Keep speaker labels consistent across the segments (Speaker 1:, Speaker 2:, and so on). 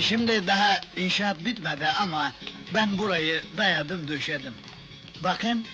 Speaker 1: şimdi daha inşaat bitmedi ama ben burayı dayadım döşedim. Bakın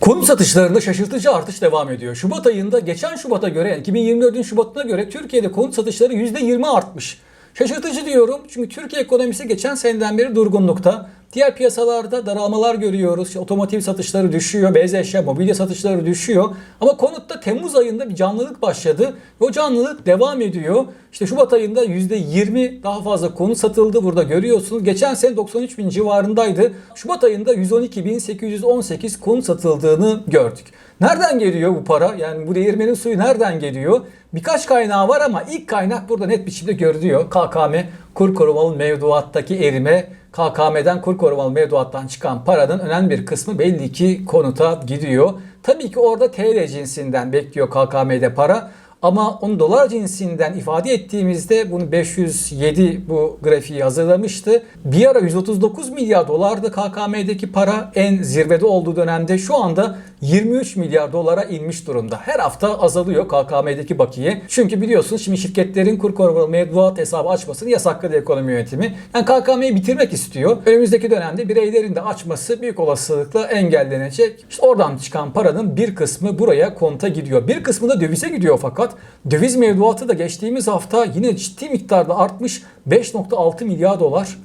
Speaker 2: Konut satışlarında şaşırtıcı artış devam ediyor. Şubat ayında geçen Şubat'a göre yani 2024'ün Şubat'ına göre Türkiye'de konut satışları %20 artmış. Şaşırtıcı diyorum çünkü Türkiye ekonomisi geçen seneden beri durgunlukta. Diğer piyasalarda daralmalar görüyoruz. İşte otomotiv satışları düşüyor, beyaz eşya, mobilya satışları düşüyor. Ama konutta Temmuz ayında bir canlılık başladı. Ve o canlılık devam ediyor. İşte Şubat ayında %20 daha fazla konut satıldı. Burada görüyorsunuz. Geçen sene 93 bin civarındaydı. Şubat ayında 112.818 konut satıldığını gördük. Nereden geliyor bu para? Yani bu değirmenin suyu nereden geliyor? Birkaç kaynağı var ama ilk kaynak burada net biçimde görülüyor. KKM kur korumalı mevduattaki erime KKM'den kur korumalı mevduattan çıkan paranın önemli bir kısmı belli ki konuta gidiyor. Tabii ki orada TL cinsinden bekliyor KKM'de para. Ama onu dolar cinsinden ifade ettiğimizde bunu 507 bu grafiği hazırlamıştı. Bir ara 139 milyar dolardı KKM'deki para en zirvede olduğu dönemde şu anda 23 milyar dolara inmiş durumda. Her hafta azalıyor KKM'deki bakiye. Çünkü biliyorsunuz şimdi şirketlerin kur korumalı mevduat hesabı açmasını yasakladı ekonomi yönetimi. Yani KKM'yi bitirmek istiyor. Önümüzdeki dönemde bireylerin de açması büyük olasılıkla engellenecek. İşte oradan çıkan paranın bir kısmı buraya konta gidiyor. Bir kısmı da dövize gidiyor fakat döviz mevduatı da geçtiğimiz hafta yine ciddi miktarda artmış 5.6 milyar dolar.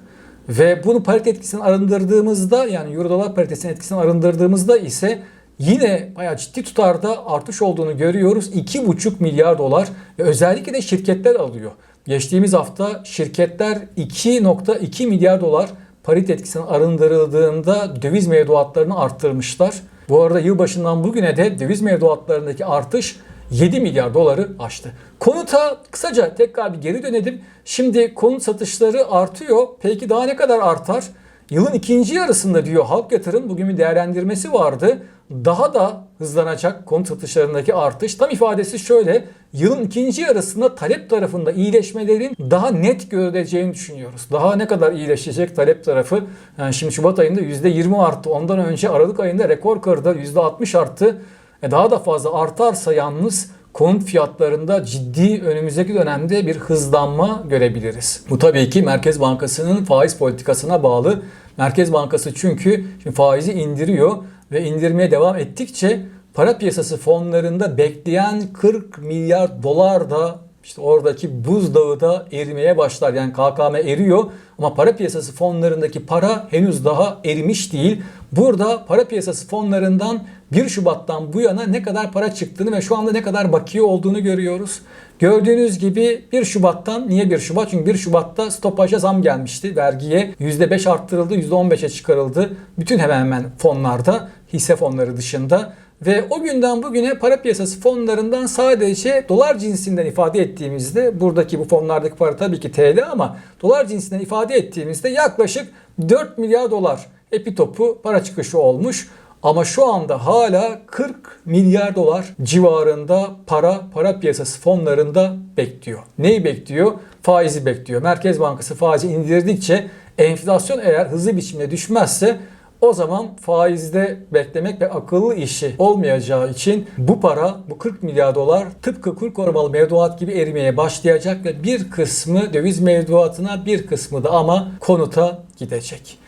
Speaker 2: Ve bunu parite etkisinden arındırdığımızda yani euro dolar paritesinin etkisinden arındırdığımızda ise yine bayağı ciddi tutarda artış olduğunu görüyoruz. 2,5 milyar dolar ve özellikle de şirketler alıyor. Geçtiğimiz hafta şirketler 2.2 milyar dolar parite etkisinden arındırıldığında döviz mevduatlarını arttırmışlar. Bu arada yılbaşından bugüne de döviz mevduatlarındaki artış 7 milyar doları aştı. Konuta kısaca tekrar bir geri dönelim. Şimdi konut satışları artıyor. Peki daha ne kadar artar? Yılın ikinci yarısında diyor Halk Yatırım bugün bir değerlendirmesi vardı. Daha da hızlanacak konut satışlarındaki artış. Tam ifadesi şöyle. Yılın ikinci yarısında talep tarafında iyileşmelerin daha net görüleceğini düşünüyoruz. Daha ne kadar iyileşecek talep tarafı? Yani şimdi Şubat ayında %20 arttı. Ondan önce Aralık ayında rekor kırdı. %60 arttı. E daha da fazla artarsa yalnız konut fiyatlarında ciddi önümüzdeki dönemde bir hızlanma görebiliriz. Bu tabii ki Merkez Bankası'nın faiz politikasına bağlı. Merkez Bankası çünkü şimdi faizi indiriyor ve indirmeye devam ettikçe para piyasası fonlarında bekleyen 40 milyar dolar da işte oradaki buzdağı da erimeye başlar. Yani KKM eriyor ama para piyasası fonlarındaki para henüz daha erimiş değil. Burada para piyasası fonlarından 1 Şubat'tan bu yana ne kadar para çıktığını ve şu anda ne kadar bakiye olduğunu görüyoruz. Gördüğünüz gibi 1 Şubat'tan niye 1 Şubat? Çünkü 1 Şubat'ta stopaja zam gelmişti. Vergiye %5 arttırıldı, %15'e çıkarıldı. Bütün hemen hemen fonlarda, hisse fonları dışında. Ve o günden bugüne para piyasası fonlarından sadece dolar cinsinden ifade ettiğimizde buradaki bu fonlardaki para tabii ki TL ama dolar cinsinden ifade ettiğimizde yaklaşık 4 milyar dolar epitopu para çıkışı olmuş. Ama şu anda hala 40 milyar dolar civarında para para piyasası fonlarında bekliyor. Neyi bekliyor? Faizi bekliyor. Merkez Bankası faizi indirdikçe enflasyon eğer hızlı biçimde düşmezse o zaman faizde beklemek ve akıllı işi olmayacağı için bu para, bu 40 milyar dolar tıpkı kur korumalı mevduat gibi erimeye başlayacak ve bir kısmı döviz mevduatına bir kısmı da ama konuta gidecek.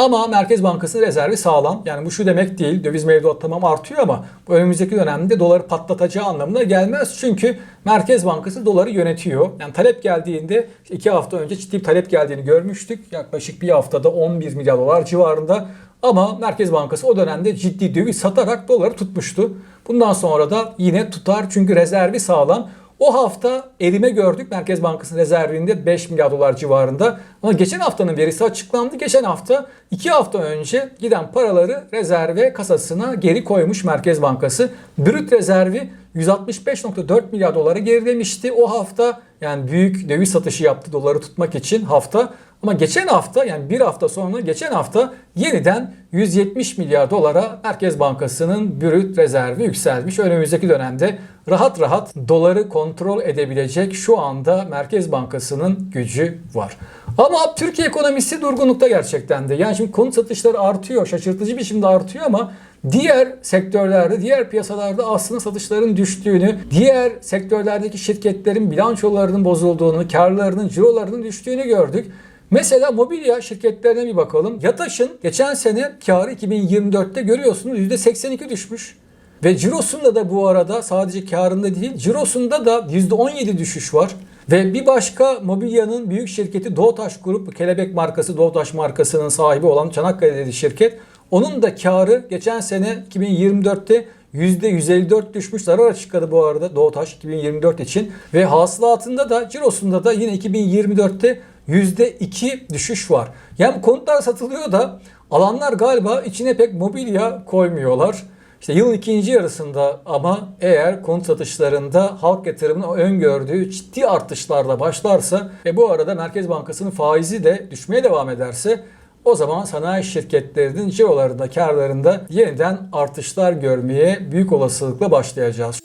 Speaker 2: Ama Merkez Bankası'nın rezervi sağlam. Yani bu şu demek değil. Döviz mevduat tamam artıyor ama bu önümüzdeki dönemde doları patlatacağı anlamına gelmez. Çünkü Merkez Bankası doları yönetiyor. Yani talep geldiğinde iki hafta önce ciddi bir talep geldiğini görmüştük. Yaklaşık bir haftada 11 milyar dolar civarında. Ama Merkez Bankası o dönemde ciddi döviz satarak doları tutmuştu. Bundan sonra da yine tutar çünkü rezervi sağlam. O hafta erime gördük Merkez Bankası'nın rezervinde 5 milyar dolar civarında. Ama geçen haftanın verisi açıklandı. Geçen hafta 2 hafta önce giden paraları rezerve kasasına geri koymuş Merkez Bankası. Brüt rezervi 165.4 milyar dolara gerilemişti. O hafta yani büyük döviz satışı yaptı doları tutmak için hafta. Ama geçen hafta yani bir hafta sonra geçen hafta yeniden 170 milyar dolara Merkez Bankası'nın brüt rezervi yükselmiş. Önümüzdeki dönemde rahat rahat doları kontrol edebilecek şu anda Merkez Bankası'nın gücü var. Ama Türkiye ekonomisi durgunlukta gerçekten de. Yani şimdi konut satışları artıyor. Şaşırtıcı biçimde artıyor ama diğer sektörlerde, diğer piyasalarda aslında satışların düştüğünü, diğer sektörlerdeki şirketlerin bilançolarının bozulduğunu, karlarının, cirolarının düştüğünü gördük. Mesela mobilya şirketlerine bir bakalım. Yataş'ın geçen sene karı 2024'te görüyorsunuz %82 düşmüş. Ve cirosunda da bu arada sadece karında değil, cirosunda da %17 düşüş var. Ve bir başka mobilyanın büyük şirketi Doğutaş Grup, Kelebek markası Doğutaş markasının sahibi olan Çanakkale'li şirket. Onun da karı geçen sene 2024'te %154 düşmüş zarar açıkladı bu arada Doğutaş 2024 için. Ve hasılatında da cirosunda da yine 2024'te %2 düşüş var. Yani konutlar satılıyor da alanlar galiba içine pek mobilya koymuyorlar. İşte yılın ikinci yarısında ama eğer konut satışlarında halk yatırımının öngördüğü ciddi artışlarla başlarsa ve bu arada Merkez Bankası'nın faizi de düşmeye devam ederse o zaman sanayi şirketlerinin cirolarında, karlarında yeniden artışlar görmeye büyük olasılıkla başlayacağız.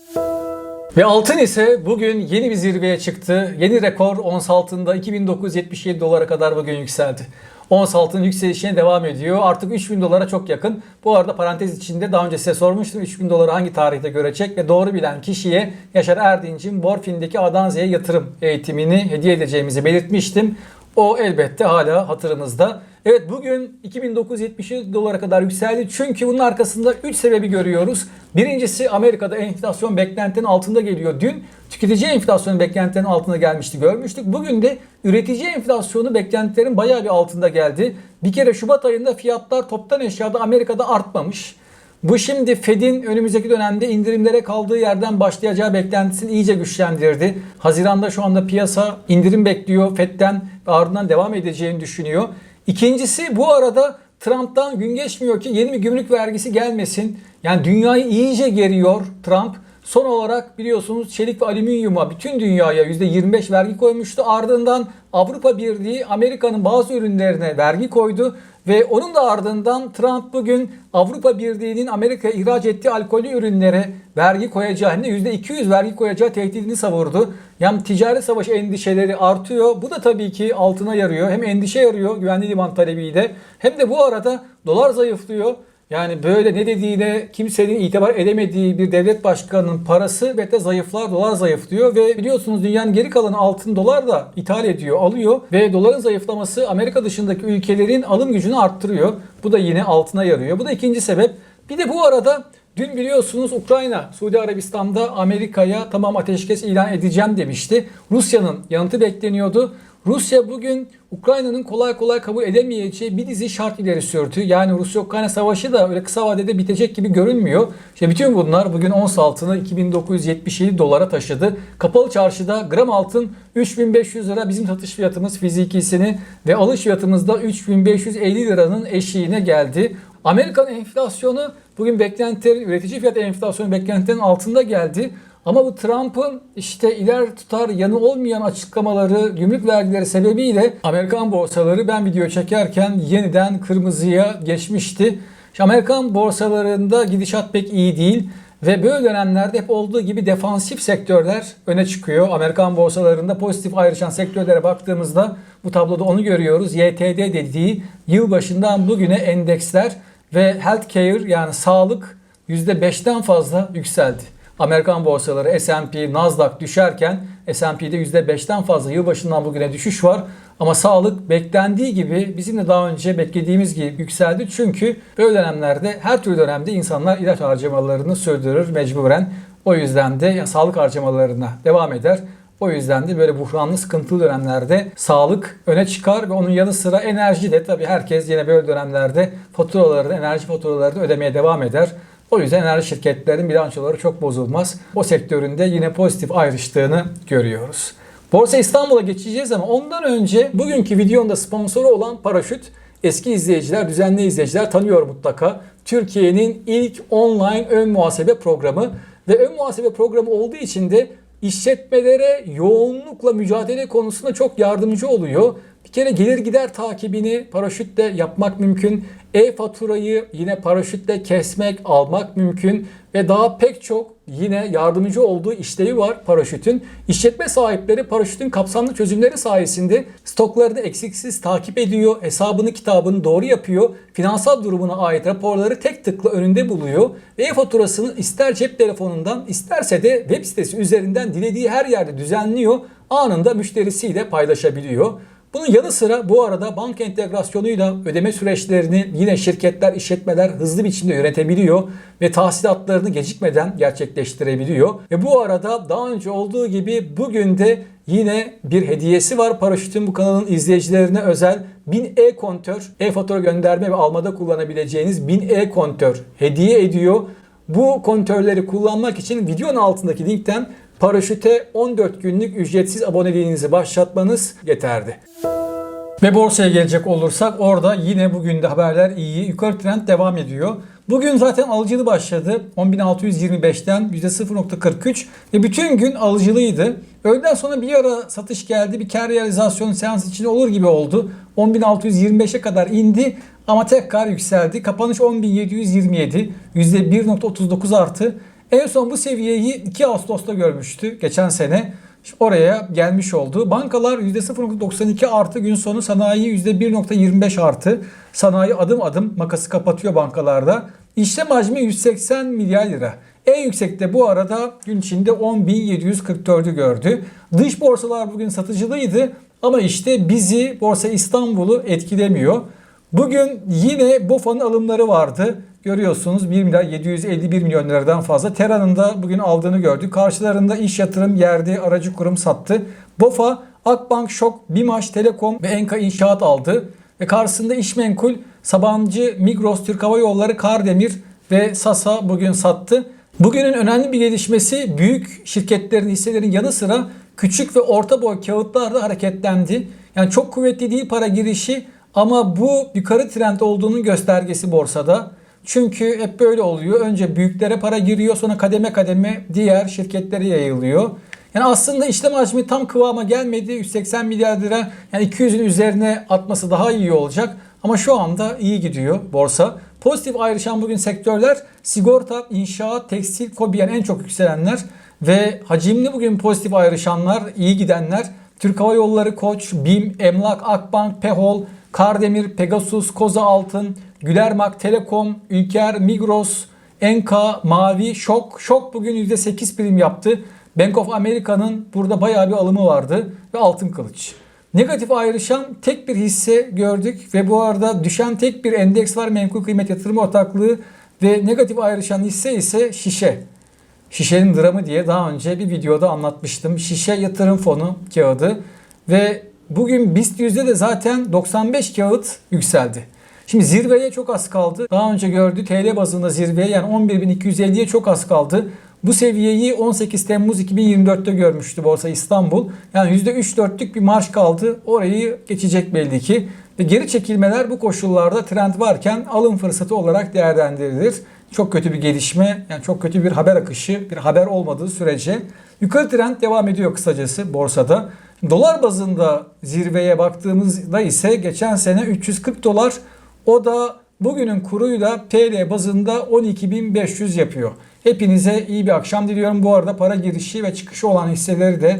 Speaker 2: Ve altın ise bugün yeni bir zirveye çıktı. Yeni rekor ons altında 2977 dolara kadar bugün yükseldi. Ons altın yükselişine devam ediyor. Artık 3000 dolara çok yakın. Bu arada parantez içinde daha önce size sormuştum 3000 doları hangi tarihte görecek ve doğru bilen kişiye Yaşar Erdinç'in Borfin'deki Adanze'ye yatırım eğitimini hediye edeceğimizi belirtmiştim. O elbette hala hatırımızda. Evet bugün 2977 dolara kadar yükseldi. Çünkü bunun arkasında 3 sebebi görüyoruz. Birincisi Amerika'da enflasyon beklentinin altında geliyor. Dün tüketici enflasyonu beklentilerin altında gelmişti görmüştük. Bugün de üretici enflasyonu beklentilerin bayağı bir altında geldi. Bir kere Şubat ayında fiyatlar toptan eşyada Amerika'da artmamış. Bu şimdi Fed'in önümüzdeki dönemde indirimlere kaldığı yerden başlayacağı beklentisini iyice güçlendirdi. Haziranda şu anda piyasa indirim bekliyor Fed'den ve ardından devam edeceğini düşünüyor. İkincisi bu arada Trump'tan gün geçmiyor ki yeni bir gümrük vergisi gelmesin. Yani dünyayı iyice geriyor Trump. Son olarak biliyorsunuz çelik ve alüminyuma bütün dünyaya %25 vergi koymuştu. Ardından Avrupa Birliği Amerika'nın bazı ürünlerine vergi koydu. Ve onun da ardından Trump bugün Avrupa Birliği'nin Amerika'ya ihraç ettiği alkolü ürünlere vergi koyacağı hem de %200 vergi koyacağı tehdidini savurdu. Yani ticaret savaşı endişeleri artıyor. Bu da tabii ki altına yarıyor. Hem endişe yarıyor güvenli liman talebiyle hem de bu arada dolar zayıflıyor. Yani böyle ne dediğine kimsenin itibar edemediği bir devlet başkanının parası ve de zayıflar, dolar zayıflıyor ve biliyorsunuz dünyanın geri kalanı altın dolar da ithal ediyor, alıyor ve doların zayıflaması Amerika dışındaki ülkelerin alım gücünü arttırıyor. Bu da yine altına yarıyor. Bu da ikinci sebep. Bir de bu arada Dün biliyorsunuz Ukrayna, Suudi Arabistan'da Amerika'ya tamam ateşkes ilan edeceğim demişti. Rusya'nın yanıtı bekleniyordu. Rusya bugün Ukrayna'nın kolay kolay kabul edemeyeceği bir dizi şart ileri sürdü. Yani Rusya-Ukrayna savaşı da öyle kısa vadede bitecek gibi görünmüyor. İşte bütün bunlar bugün ons altını 2977 dolara taşıdı. Kapalı çarşıda gram altın 3500 lira bizim satış fiyatımız fizikisini ve alış fiyatımız da 3550 liranın eşiğine geldi. Amerikan enflasyonu bugün beklentilerin, üretici fiyat enflasyonu beklentilerin altında geldi. Ama bu Trump'ın işte iler tutar yanı olmayan açıklamaları, gümrük vergileri sebebiyle Amerikan borsaları ben video çekerken yeniden kırmızıya geçmişti. İşte Amerikan borsalarında gidişat pek iyi değil. Ve böyle dönemlerde hep olduğu gibi defansif sektörler öne çıkıyor. Amerikan borsalarında pozitif ayrışan sektörlere baktığımızda bu tabloda onu görüyoruz. YTD dediği yılbaşından bugüne endeksler ve healthcare yani sağlık %5'ten fazla yükseldi. Amerikan borsaları S&P, Nasdaq düşerken S&P'de %5'ten fazla yılbaşından bugüne düşüş var. Ama sağlık beklendiği gibi bizim de daha önce beklediğimiz gibi yükseldi. Çünkü böyle dönemlerde her türlü dönemde insanlar ilaç harcamalarını sürdürür mecburen. O yüzden de yani sağlık harcamalarına devam eder. O yüzden de böyle buhranlı sıkıntılı dönemlerde sağlık öne çıkar ve onun yanı sıra enerji de tabii herkes yine böyle dönemlerde faturalarını, enerji faturalarını ödemeye devam eder. O yüzden enerji şirketlerinin bilançoları çok bozulmaz. O sektöründe yine pozitif ayrıştığını görüyoruz. Borsa İstanbul'a geçeceğiz ama ondan önce bugünkü videonun sponsoru olan Paraşüt eski izleyiciler, düzenli izleyiciler tanıyor mutlaka. Türkiye'nin ilk online ön muhasebe programı ve ön muhasebe programı olduğu için de işletmelere yoğunlukla mücadele konusunda çok yardımcı oluyor. Kere gelir gider takibini paraşütle yapmak mümkün. E-faturayı yine paraşütle kesmek, almak mümkün ve daha pek çok yine yardımcı olduğu işlevi var paraşütün. İşletme sahipleri paraşütün kapsamlı çözümleri sayesinde stoklarını eksiksiz takip ediyor, hesabını kitabını doğru yapıyor, finansal durumuna ait raporları tek tıkla önünde buluyor ve e-faturasını ister cep telefonundan isterse de web sitesi üzerinden dilediği her yerde düzenliyor, anında müşterisiyle paylaşabiliyor. Bunun yanı sıra bu arada banka entegrasyonuyla ödeme süreçlerini yine şirketler, işletmeler hızlı biçimde yönetebiliyor ve tahsilatlarını gecikmeden gerçekleştirebiliyor. Ve bu arada daha önce olduğu gibi bugün de yine bir hediyesi var. Paraşütün bu kanalın izleyicilerine özel 1000 e-kontör, e-fatura gönderme ve almada kullanabileceğiniz 1000 e-kontör hediye ediyor. Bu kontörleri kullanmak için videonun altındaki linkten paraşüte 14 günlük ücretsiz aboneliğinizi başlatmanız yeterli. Ve borsaya gelecek olursak orada yine bugün de haberler iyi. Yukarı trend devam ediyor. Bugün zaten alıcılı başladı. 10.625'ten %0.43 ve bütün gün alıcılıydı. Öğleden sonra bir ara satış geldi. Bir kar realizasyonu seans için olur gibi oldu. 10.625'e kadar indi ama tekrar yükseldi. Kapanış 10.727. %1.39 artı. En son bu seviyeyi 2 Ağustos'ta görmüştü geçen sene. Oraya gelmiş oldu. Bankalar %0.92 artı gün sonu sanayi %1.25 artı. Sanayi adım adım makası kapatıyor bankalarda. İşlem hacmi 180 milyar lira. En yüksekte bu arada gün içinde 10.744'ü gördü. Dış borsalar bugün satıcılıydı ama işte bizi Borsa İstanbul'u etkilemiyor. Bugün yine BOFA'nın alımları vardı. Görüyorsunuz 1 milyar 751 milyon liradan fazla. Tera'nın da bugün aldığını gördük. Karşılarında iş yatırım, yerdi, aracı kurum sattı. BOFA, Akbank, Şok, BİMAŞ, Telekom ve Enka İnşaat aldı. Ve karşısında İşmenkul, Sabancı, Migros, Türk Hava Yolları, Kardemir ve Sasa bugün sattı. Bugünün önemli bir gelişmesi büyük şirketlerin hisselerin yanı sıra küçük ve orta boy kağıtlar da hareketlendi. Yani çok kuvvetli değil para girişi ama bu yukarı trend olduğunun göstergesi borsada. Çünkü hep böyle oluyor. Önce büyüklere para giriyor sonra kademe kademe diğer şirketlere yayılıyor. Yani aslında işlem hacmi tam kıvama gelmedi. 180 milyar lira yani 200'ün üzerine atması daha iyi olacak. Ama şu anda iyi gidiyor borsa. Pozitif ayrışan bugün sektörler sigorta, inşaat, tekstil, kobiyen en çok yükselenler ve hacimli bugün pozitif ayrışanlar, iyi gidenler. Türk Hava Yolları, Koç, BİM, Emlak, Akbank, Pehol, Kardemir, Pegasus, Koza Altın, Gülermak, Telekom, Ülker, Migros, Enka, Mavi, Şok. Şok bugün %8 prim yaptı. Bank of America'nın burada bayağı bir alımı vardı ve Altın Kılıç. Negatif ayrışan tek bir hisse gördük ve bu arada düşen tek bir endeks var menkul kıymet yatırım ortaklığı ve negatif ayrışan hisse ise şişe. Şişenin dramı diye daha önce bir videoda anlatmıştım. Şişe yatırım fonu kağıdı ve bugün BIST yüzde de zaten 95 kağıt yükseldi. Şimdi zirveye çok az kaldı. Daha önce gördü TL bazında zirveye yani 11.250'ye çok az kaldı. Bu seviyeyi 18 Temmuz 2024'te görmüştü Borsa İstanbul. Yani %3-4'lük bir marş kaldı. Orayı geçecek belli ki. Ve geri çekilmeler bu koşullarda trend varken alım fırsatı olarak değerlendirilir. Çok kötü bir gelişme, yani çok kötü bir haber akışı, bir haber olmadığı sürece yukarı trend devam ediyor kısacası borsada. Dolar bazında zirveye baktığımızda ise geçen sene 340 dolar o da bugünün kuruyla TL bazında 12.500 yapıyor. Hepinize iyi bir akşam diliyorum. Bu arada para girişi ve çıkışı olan hisseleri de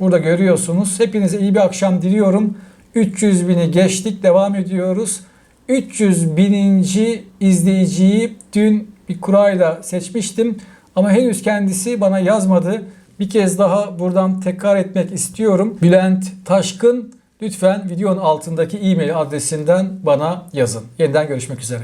Speaker 2: burada görüyorsunuz. Hepinize iyi bir akşam diliyorum. 300 bini geçtik devam ediyoruz. 300 bininci izleyiciyi dün bir kurayla seçmiştim. Ama henüz kendisi bana yazmadı. Bir kez daha buradan tekrar etmek istiyorum. Bülent Taşkın lütfen videonun altındaki e-mail adresinden bana yazın. Yeniden görüşmek üzere.